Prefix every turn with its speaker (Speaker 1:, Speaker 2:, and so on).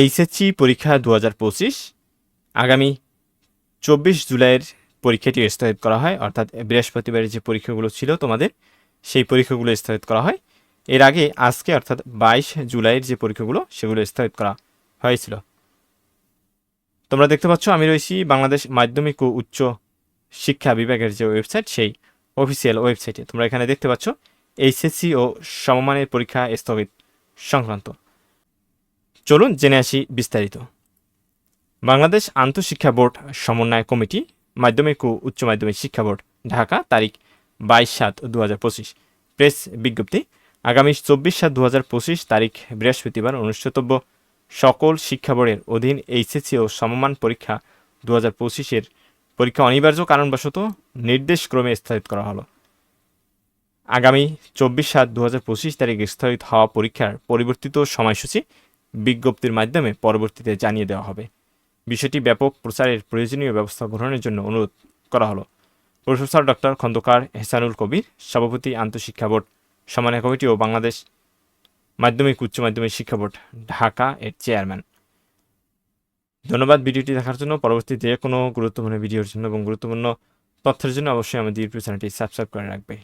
Speaker 1: HSC পরীক্ষা দু হাজার পঁচিশ। আগামী চব্বিশ জুলাইয়ের পরীক্ষাটি স্থগিত করা হয়, অর্থাৎ বৃহস্পতিবারের যে পরীক্ষাগুলো ছিল তোমাদের, সেই পরীক্ষাগুলো স্থগিত করা হয়। এর আগে আজকে, অর্থাৎ বাইশ জুলাইয়ের যে পরীক্ষাগুলো, সেগুলো স্থগিত করা হয়েছিল। তোমরা দেখতে পাচ্ছ, আমি রয়েছি বাংলাদেশ মাধ্যমিক ও উচ্চ শিক্ষা বিভাগের যে ওয়েবসাইট, সেই অফিসিয়াল ওয়েবসাইটে। তোমরা এখানে দেখতে পাচ্ছ, এইচএসসি ও সমমানের পরীক্ষা স্থগিত সংক্রান্ত। চলুন জেনে আসি বিস্তারিত। বাংলাদেশ আন্তঃশিক্ষা বোর্ড সমন্বয় কমিটি, মাধ্যমিক ও উচ্চ মাধ্যমিক শিক্ষা বোর্ড, ঢাকা, তারিখ বাইশ সাত দু প্রেস বিজ্ঞপ্তি, আগামী চব্বিশ সাত দু তারিখ বৃহস্পতিবার অনুষ্ঠিতব্য সকল শিক্ষা বোর্ডের অধীন এইচএসসি ও সমমান পরীক্ষা দু হাজার পঁচিশের পরীক্ষা অনিবার্য কারণবশত নির্দেশক্রমে স্থগিত করা হলো। আগামী চব্বিশ সাত দু তারিখ স্থগিত হওয়া পরীক্ষার পরিবর্তিত সময়সূচি বিজ্ঞপ্তির মাধ্যমে পরবর্তীতে জানিয়ে দেওয়া হবে। বিষয়টি ব্যাপক প্রচারের প্রয়োজনীয় ব্যবস্থা গ্রহণের জন্য অনুরোধ করা হলো। প্রফেসর ডক্টর খন্দকার হেসানুল কবির, সভাপতি আন্তঃশিক্ষা বোর্ড, সমন্বয় কমিটি ও বাংলাদেশ মাধ্যমিক উচ্চ মাধ্যমিক শিক্ষা বোর্ড, ঢাকা এর চেয়ারম্যান। ধন্যবাদ ভিডিওটি দেখার জন্য। পরবর্তী যে কোনো গুরুত্বপূর্ণ ভিডিওর জন্য এবং গুরুত্বপূর্ণ তথ্যের জন্য অবশ্যই আমাদের ইউটিউব চ্যানেলটি সাবস্ক্রাইব করে রাখবে।